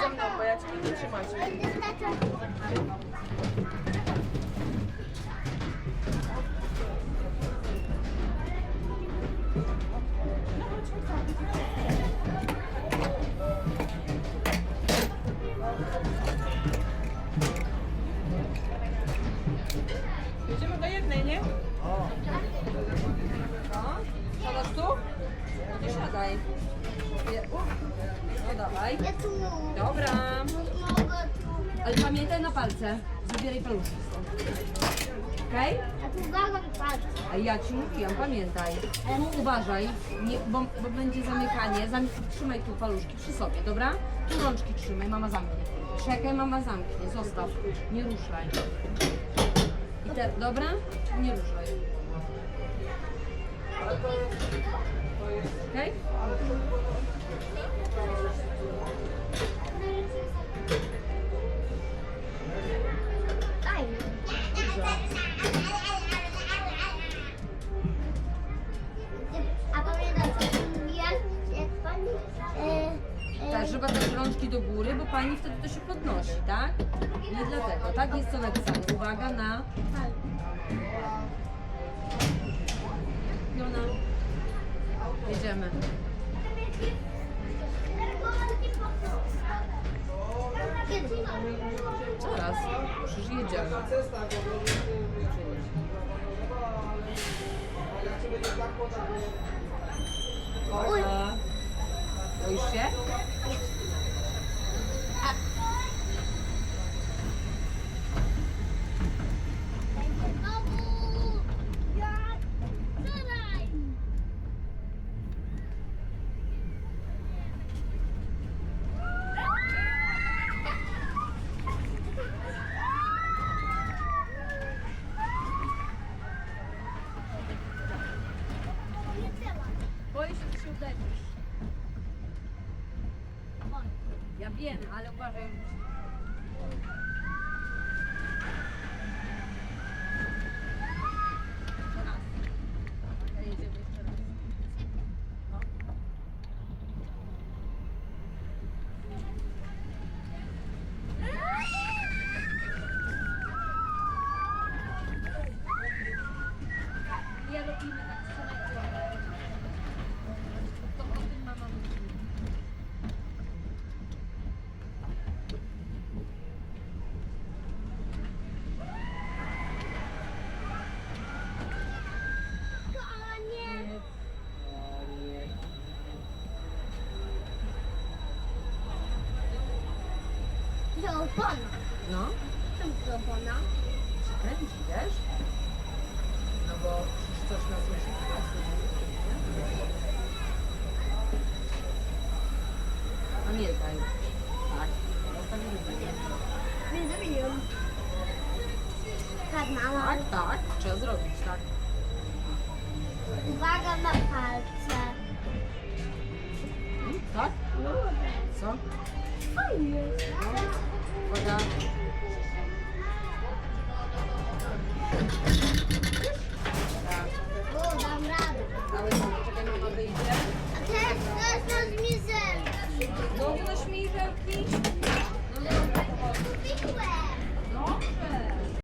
za mną, bo ja cię będę trzymać. Jedziemy do jednej, nie? No. Siadasz tu? To siadaj. Je-. Dawaj. Ja tu Dobra. mogę tu. Ale pamiętaj na palce. Zabieraj paluszki stąd. Okej? A tu uwaga mi palce. A ja ci mówiłam, pamiętaj. Uważaj, nie, bo, bo będzie zamykanie. Zam, trzymaj tu paluszki przy sobie, dobra? Tu rączki trzymaj, mama zamknie. Czekaj, mama zamknie, zostaw. Nie ruszaj. I te, dobra? Nie ruszaj. Okej? Daj co Tak, żeby dać rączki do góry, bo pani wtedy to się podnosi, tak? Nie dlatego, tak jest to napisane. Uwaga na... Jona. Jedziemy. Przecież jedziemy. Oj. A, Boisz się? Znowu! Ja... Zadaj! Boję się, że się uderzysz. Ja wiem, ale uważaj. Jeszcze raz. Okej, jedziemy jeszcze raz. No. Nie robimy tak samego. To o tym mama mówi. Konie! To opona. No, Czemu to opona? kręci, wiesz? No bo przecież coś nas musi Pamiętaj. Tak. Zostawimy. Nie zrobiłam. Tak, mama. Tak, tak. Trzeba zrobić, tak. Uwaga na palce. Hmm, Tak? No, co? Fajnie. No.